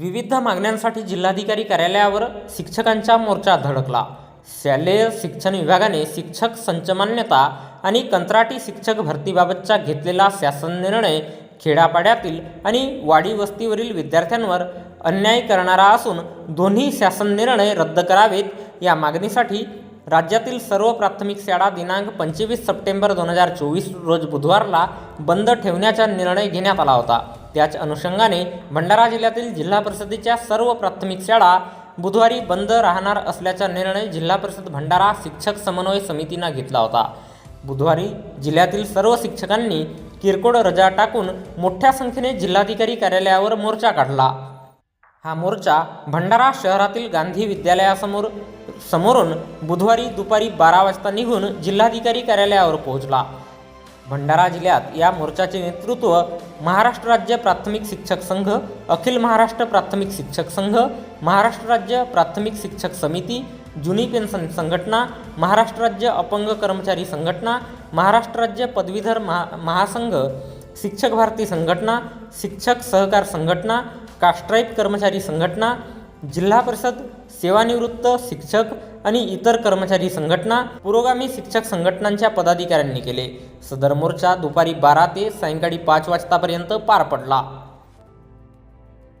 विविध मागण्यांसाठी जिल्हाधिकारी कार्यालयावर शिक्षकांचा मोर्चा धडकला. शालेय शिक्षण विभागाने शिक्षक संचमान्यता आणि कंत्राटी शिक्षक भरतीबाबतचा घेतलेला शासन निर्णय खेड्यापाड्यातील आणि वाडी वस्तीवरील विद्यार्थ्यांवर अन्याय करणारा असून दोन्ही शासन निर्णय रद्द करावेत या मागणीसाठी राज्यातील सर्व प्राथमिक शाळा दिनांक पंचवीस सप्टेंबर दोन हजार चोवीस रोज बुधवारला बंद ठेवण्याचा निर्णय घेण्यात आला होता. त्याच अनुषंगाने भंडारा जिल्ह्यातील जिल्हा परिषदेच्या सर्व प्राथमिक शाळा बुधवारी बंद राहणार असल्याचा निर्णय जिल्हा परिषद भंडारा शिक्षक समन्वय समितीनं घेतला होता. बुधवारी जिल्ह्यातील सर्व शिक्षकांनी किरकोळ रजा टाकून मोठ्या संख्येने जिल्हाधिकारी कार्यालयावर मोर्चा काढला. हा मोर्चा भंडारा शहरातील गांधी विद्यालयासमोर समोरून बुधवारी दुपारी बारा वाजता निघून जिल्हाधिकारी कार्यालयावर पोहोचला. भंडारा जिल्ह्यात या मोर्चाचे नेतृत्व महाराष्ट्र राज्य प्राथमिक शिक्षक संघ अखिल महाराष्ट्र प्राथमिक शिक्षक संघ महाराष्ट्र राज्य प्राथमिक शिक्षक समिती जुनी पेन्शन संघटना महाराष्ट्र राज्य अपंग कर्मचारी संघटना महाराष्ट्र राज्य पदवीधर महा महासंघ शिक्षक भारती संघटना शिक्षक सहकार संघटना कास्ट्राईप कर्मचारी संघटना जिल्हा परिषद सेवानिवृत्त शिक्षक आणि इतर कर्मचारी संघटना पुरोगामी शिक्षक संघटनांच्या पदाधिकाऱ्यांनी केले. सदर मोर्चा दुपारी बारा ते सायंकाळी पाच वाजतापर्यंत पार पडला.